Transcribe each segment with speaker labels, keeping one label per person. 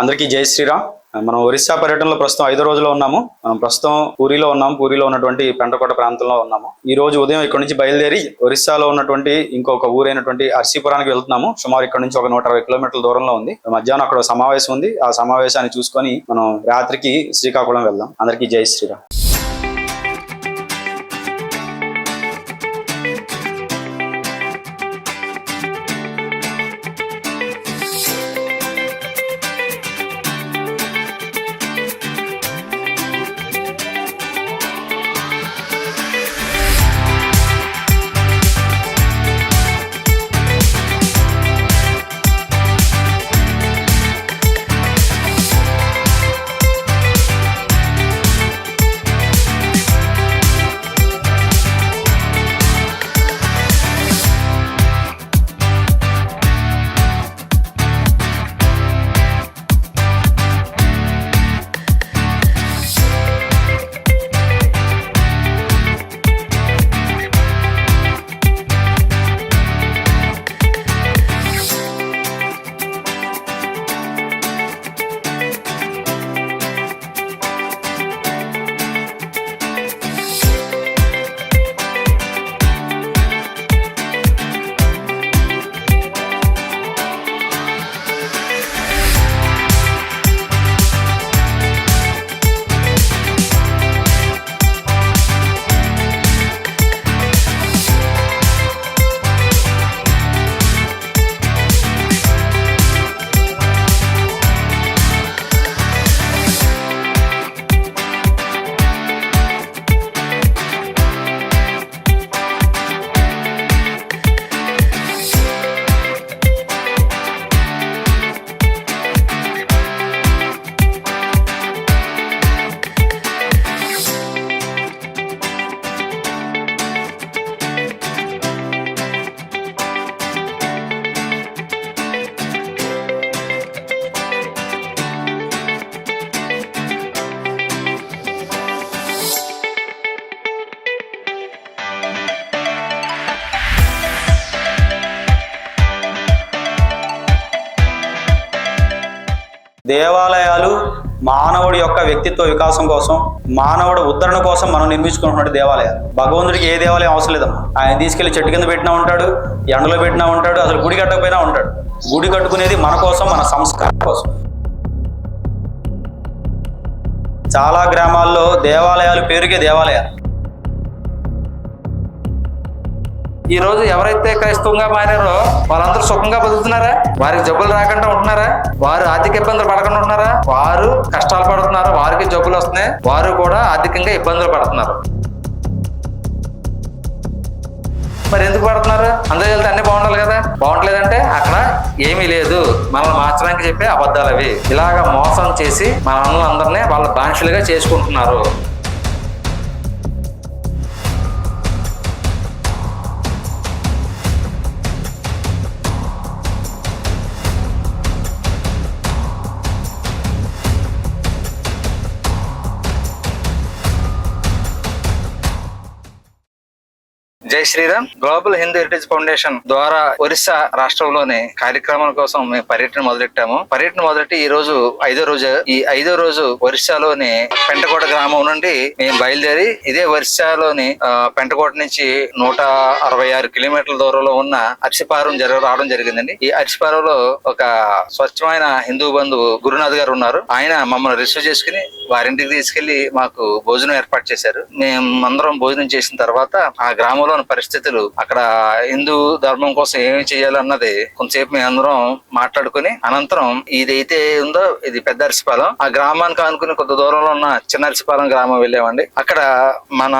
Speaker 1: అందరికీ జై శ్రీరామ్. మనం ఒరిస్సా పర్యటనలో ప్రస్తుతం ఐదో రోజులో ఉన్నాము. మనం ప్రస్తుతం పూరిలో ఉన్నాము పూరిలో ఉన్నటువంటి పెంటకోట ప్రాంతంలో ఉన్నాము. ఈ రోజు ఉదయం ఇక్కడ నుంచి బయలుదేరి ఒరిస్సాలో ఉన్నటువంటి ఇంకొక ఊరైనటువంటి అర్సీపురానికి వెళ్తున్నాము. సుమారు ఇక్కడ నుంచి ఒక నూట అరవై కిలోమీటర్ల దూరంలో ఉంది. మధ్యాహ్నం అక్కడ సమావేశం ఉంది. ఆ సమావేశాన్ని చూసుకొని మనం రాత్రికి శ్రీకాకుళం వెళ్దాం. అందరికీ జై శ్రీరామ్. దేవాలయాలు మానవుడి యొక్క వ్యక్తిత్వ వికాసం కోసం మానవుడి ఉద్ధరణ కోసం మనం నిర్మించుకుంటున్నాడు దేవాలయాలు. భగవంతుడికి ఏ దేవాలయం అవసరం లేదమ్మా. ఆయన తీసుకెళ్ళి చెట్టు కింద పెట్టినా ఉంటాడు ఎండలో పెట్టినా ఉంటాడు అసలు గుడి కట్టకపోయినా ఉంటాడు. గుడి కట్టుకునేది మన కోసం మన సంస్కారం కోసం. చాలా గ్రామాల్లో దేవాలయాలు పేరుకే దేవాలయాలు.
Speaker 2: ఈ రోజు ఎవరైతే క్రైస్తవంగా మారారో వాళ్ళందరూ సుఖంగా బతుకుతున్నారా? వారికి జబ్బులు రాకుండా ఉంటున్నారా? వారు ఆర్థిక ఇబ్బందులు పడకుండా ఉంటున్నారా? వారు కష్టాలు పడుతున్నారు? వారికి జబ్బులు వస్తున్నాయి. వారు కూడా ఆర్థికంగా ఇబ్బందులు పడుతున్నారు. మరి ఎందుకు పడుతున్నారు? అందరూ వెళ్తే అన్ని బాగుండాలి కదా? బాగుంటలేదంటే అక్కడ ఏమీ లేదు. మనల్ని మార్చడానికి చెప్పే అబద్ధాలు అవి. ఇలాగ మోసం చేసి మన అందరినీ వాళ్ళ బాన్షులుగా చేసుకుంటున్నారు. జై Shriram. Global Hindu heritage foundation ద్వారా ఒరిస్సా రాష్ట్రంలోని కార్యక్రమాల కోసం మేము పర్యటన మొదలెట్టాము. పర్యటన మొదలెట్టి ఈ రోజు ఐదో రోజు. ఈ ఐదో రోజు ఒరిస్సాలోని పెంటకోట గ్రామం నుండి మేము బయలుదేరి ఇదే ఒరిస్సాలోని పెంటకోట నుంచి నూట అరవై ఆరు కిలోమీటర్ల దూరంలో ఉన్న అరిసిపారం జరగ రావడం జరిగిందండి. ఈ అరిసిపారంలో ఒక స్వచ్ఛమైన హిందూ బంధువు గురునాథ్ గారు ఉన్నారు. ఆయన మమ్మల్ని రిసీవ్ చేసుకుని వారింటికి తీసుకెళ్ళి మాకు భోజనం ఏర్పాటు చేశారు. మేము అందరం భోజనం చేసిన తర్వాత ఆ గ్రామంలో వాతావరణ పరిస్థితులు. అక్కడ హిందూ ధర్మం కోసం ఏమి చేయాలన్నది కొంతసేపు మేము అందరం మాట్లాడుకుని అనంతరం ఇదైతే ఉందో ఇది పెద్ద అరిసిపాలెం. ఆ గ్రామానికి ఆనుకుని కొంత దూరంలో ఉన్న చిన్న అరిసిపాలెం గ్రామం వెళ్ళామండి. అక్కడ మన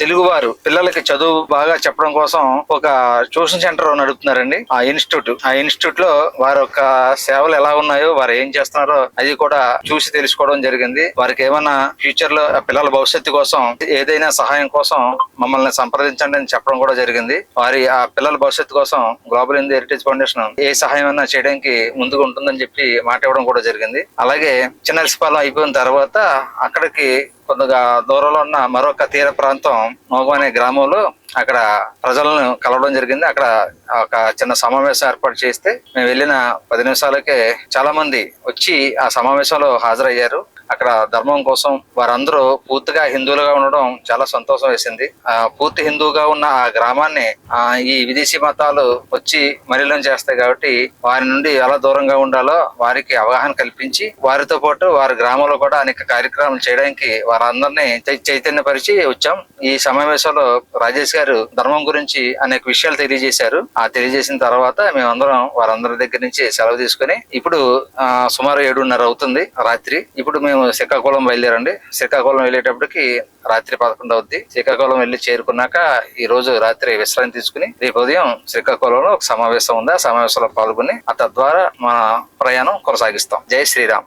Speaker 2: తెలుగు వారు పిల్లలకి చదువు బాగా చెప్పడం కోసం ఒక ట్యూషన్ సెంటర్ నడుపుతున్నారండి. ఆ ఇన్స్టిట్యూట్. ఆ ఇన్స్టిట్యూట్లో వారి యొక్క సేవలు ఎలా ఉన్నాయో వారు ఏం చేస్తున్నారో అది కూడా చూసి తెలుసుకోవడం జరిగింది. వారికి ఏమైనా ఫ్యూచర్లో ఆ పిల్లల భవిష్యత్తు కోసం ఏదైనా సహాయం కోసం మమ్మల్ని సంప్రదించండి అని చెప్పడం కూడా జరిగింది. వారి ఆ పిల్లల భవిష్యత్తు కోసం గ్లోబల్ హిందూ హెరిటేజ్ ఫౌండేషన్ ఏ సహాయం అయినా చేయడానికి ముందుకు ఉంటుందని చెప్పి మాట ఇవ్వడం కూడా జరిగింది. అలాగే చిన్నరిసిపాలెం అయిపోయిన తర్వాత అక్కడికి కొద్దిగా దూరంలో ఉన్న మరొక తీర ప్రాంతం మోగం అనే గ్రామంలో అక్కడ ప్రజలను కలవడం జరిగింది. అక్కడ ఒక చిన్న సమావేశం ఏర్పాటు చేస్తే మేము వెళ్ళిన పది నిమిషాలకే చాలా మంది వచ్చి ఆ సమావేశంలో హాజరయ్యారు. అక్కడ ధర్మం కోసం వారందరూ పూర్తిగా హిందువులుగా ఉండడం చాలా సంతోషం వేసింది. ఆ పూర్తి హిందువుగా ఉన్న ఆ గ్రామాన్ని ఆ ఈ విదేశీ మతాలు వచ్చి మలినం చేస్తాయి కాబట్టి వారి నుండి ఎలా దూరంగా ఉండాలో వారికి అవగాహన కల్పించి వారితో పాటు వారి గ్రామంలో కూడా అనేక కార్యక్రమాలు చేయడానికి వారందరినీ చైతన్యపరిచి వచ్చాం. ఈ సమావేశంలో రాజేష్ గారు ధర్మం గురించి అనేక విషయాలు తెలియజేశారు. ఆ తెలియజేసిన తర్వాత మేమందరం వారందరి దగ్గర నుంచి సెలవు తీసుకుని ఇప్పుడు సుమారు ఏడున్నర అవుతుంది రాత్రి. ఇప్పుడు మేము మేము శ్రీకాకుళం బయలుదేరండి శ్రీకాకుళం వెళ్ళేటప్పటికి రాత్రి పదకొండు అవుద్ది. శ్రీకాకుళం వెళ్ళి చేరుకున్నాక ఈ రోజు రాత్రి విశ్రాంతి తీసుకుని రేపు ఉదయం శ్రీకాకుళంలో ఒక సమావేశం ఉంది. ఆ సమావేశంలో పాల్గొని ఆ తద్వారా మన ప్రయాణం కొనసాగిస్తాం. జై శ్రీరామ్.